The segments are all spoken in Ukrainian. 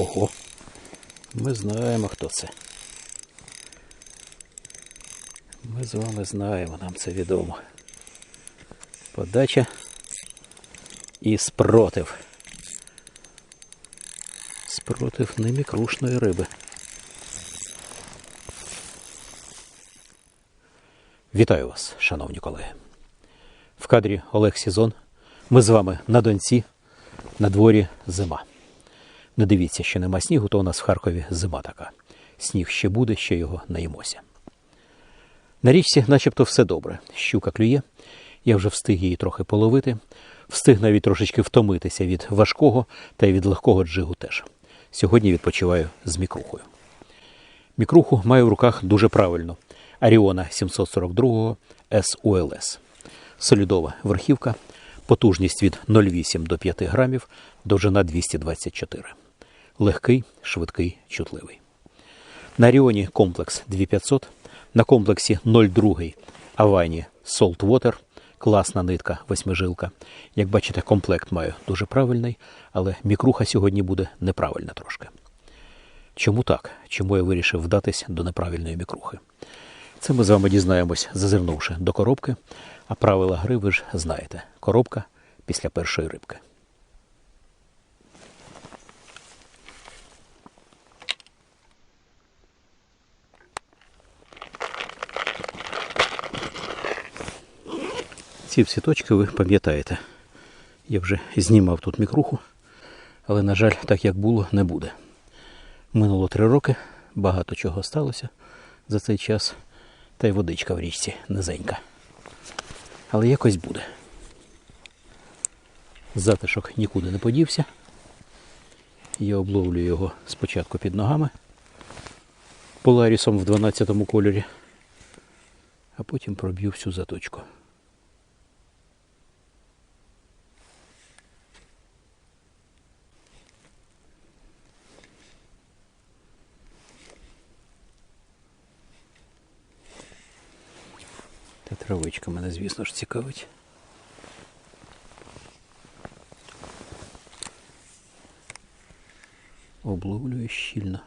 Ого. Ми знаємо, хто це. Ми з вами знаємо, нам це відомо. Подача і спротив. Спротив немікрушної риби. Вітаю вас, шановні колеги. В кадрі Олег Сізон. Ми з вами на Донці, на дворі зима. Не дивіться, що нема снігу, то у нас в Харкові зима така. Сніг ще буде, ще його наїмося. На річці начебто все добре. Щука клює. Я вже встиг її трохи половити, встиг навіть трошечки втомитися від важкого та й від легкого джигу теж. Сьогодні відпочиваю з мікрухою. Мікруху маю в руках дуже правильно. Аріона 742 SULS. Солідова верхівка, потужність від 0,8 до 5 грамів, довжина 224. Легкий, швидкий, чутливий. На Аріоні комплекс 2500, на комплексі 02 Авайні Saltwater, класна нитка, восьмижилка. Як бачите, комплект маю дуже правильний, але мікруха сьогодні буде неправильна трошки. Чому так? Чому я вирішив вдатись до неправильної мікрухи? Це ми з вами дізнаємось, зазирнувши до коробки. А правила гри ви ж знаєте. Коробка після першої рибки. Ці всі точки ви пам'ятаєте. Я вже знімав тут мікруху, але, на жаль, так як було, не буде. Минуло три роки, багато чого сталося за цей час, та й водичка в річці низенька. Але якось буде. Затишок нікуди не подівся. Я обловлю його спочатку під ногами поларісом в 12 кольорі, а потім проб'ю всю заточку. Травичка мене, звісно ж, цікавить. Обловлює щільно.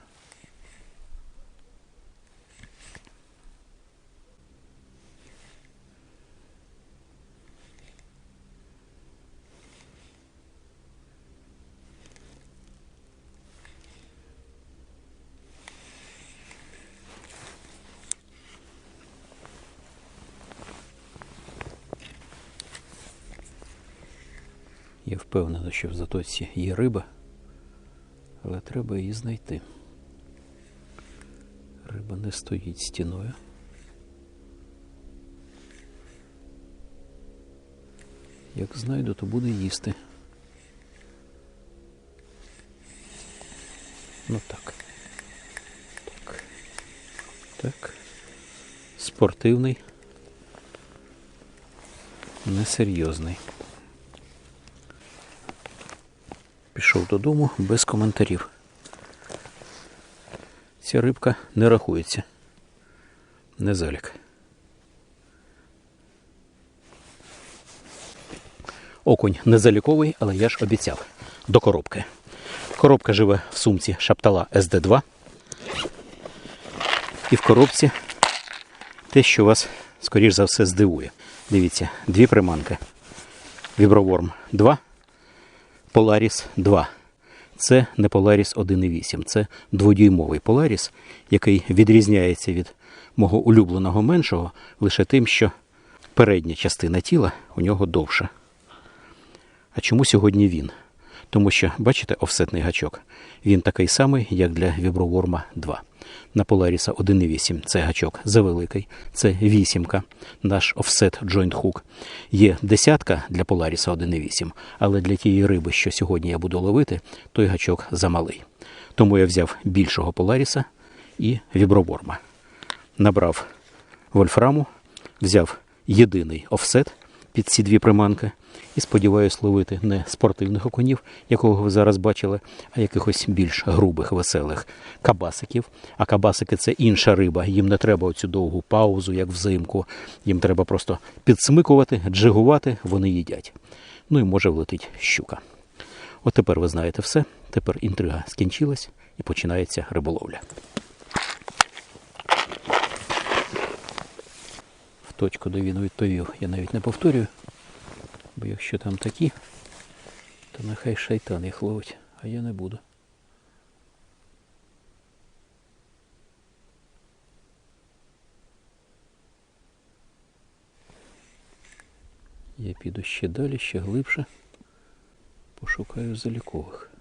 Я впевнений, що в затоці є риба, але треба її знайти. Риба не стоїть стіною. Як знайду, то буде їсти. Ну так. Так. Так. Спортивний. Несерйозний. Пішов додому без коментарів. Ця рибка не рахується. Не залік. Окунь не заліковий, але я ж обіцяв. До коробки. Коробка живе в сумці Шаптала СД2. І в коробці те, що вас, скоріш за все, здивує. Дивіться, дві приманки. Віброворм 2. Polaris 2. Це не Polaris 1.8, це дводюймовий Polaris, який відрізняється від мого улюбленого меншого лише тим, що передня частина тіла у нього довша. А чому сьогодні він? Тому що, бачите, офсетний гачок. Він такий самий, як для Віброворма 2. На Polaris 1.8 це гачок завеликий, це вісімка, наш офсет Joint Hook. Є десятка для Polaris 1.8, але для тієї риби, що сьогодні я буду ловити, той гачок замалий. Тому я взяв більшого Polaris і Віброворма. Набрав вольфраму, взяв єдиний офсет під ці дві приманки. І сподіваюся ловити не спортивних окунів, якого ви зараз бачили, а якихось більш грубих, веселих кабасиків. А кабасики це інша риба. Їм не треба оцю довгу паузу, як взимку. Їм треба просто підсмикувати, джигувати, вони їдять. Ну і може влетить щука. От тепер ви знаєте все. Тепер інтрига скінчилась і починається риболовля. В точку, де він відповів, я навіть не повторюю. Бо якщо там такі, то нехай шайтан їх ловить, а я не буду. Я піду ще далі, ще глибше. Пошукаю залікових.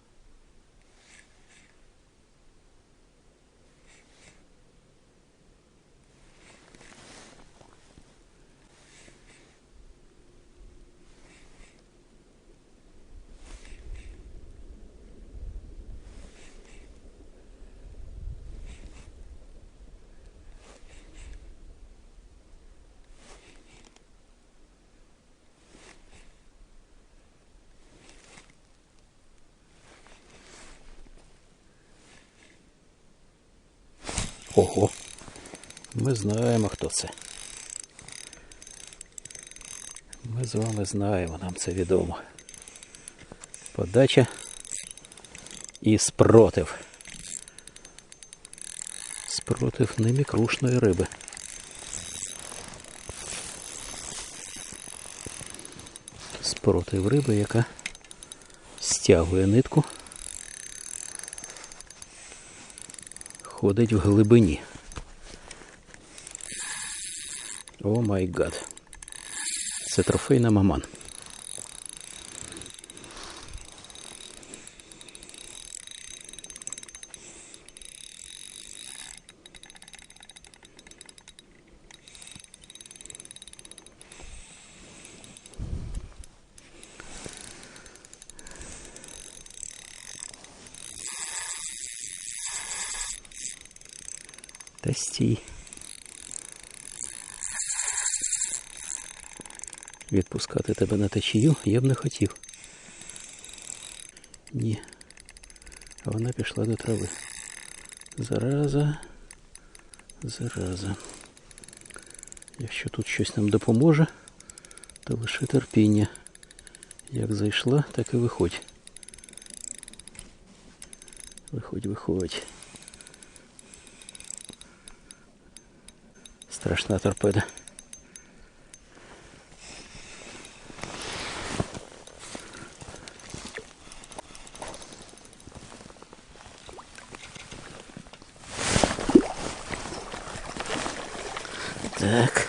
Ого. Ми знаємо, хто це. Ми з вами знаємо, нам це відомо. Подача і спротив. Спротив немікрушної риби. Спротив риби, яка стягує нитку. Ходить в глибині. О май гад. Це трофейна маман. Та. Відпускати тебе на течію я б не хотів. Ні. Вона пішла до трави. Зараза. Зараза. Якщо тут щось нам допоможе, то лише терпіння. Як зайшла, так і виходь. Виходь, виходь. Страшна торпеда. Так.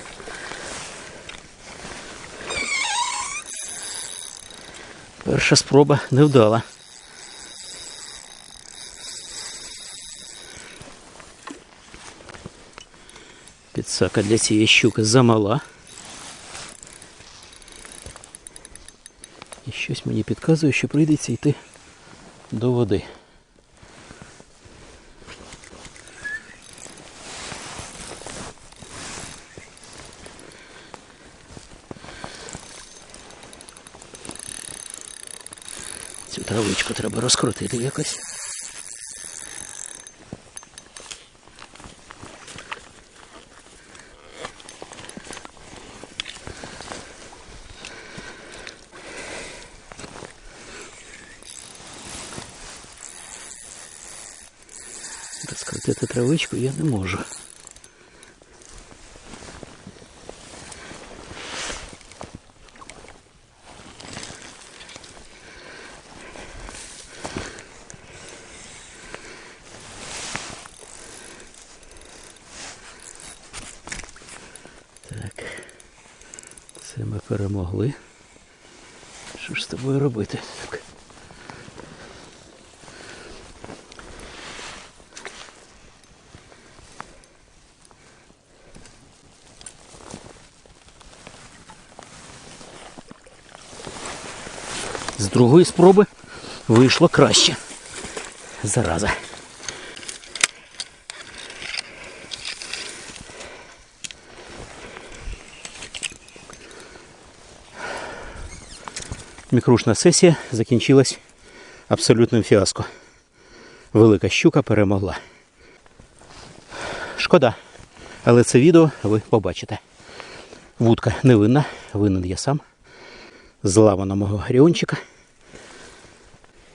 Перша спроба невдала. Підсака для цієї щуки замала. І щось мені підказує, що прийдеться йти до води. Цю травичку треба розкрутити якось. Розкрутити травичку я не можу. Так, це ми перемогли. Що ж з тобою робити? Так. З другої спроби вийшло краще. Зараза. Мікрушна сесія закінчилась абсолютним фіаско. Велика щука перемогла. Шкода, але це відео ви побачите. Вудка невинна, винен я сам. Зламано мого гріончика.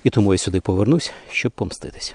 І тому я сюди повернусь, щоб помститись.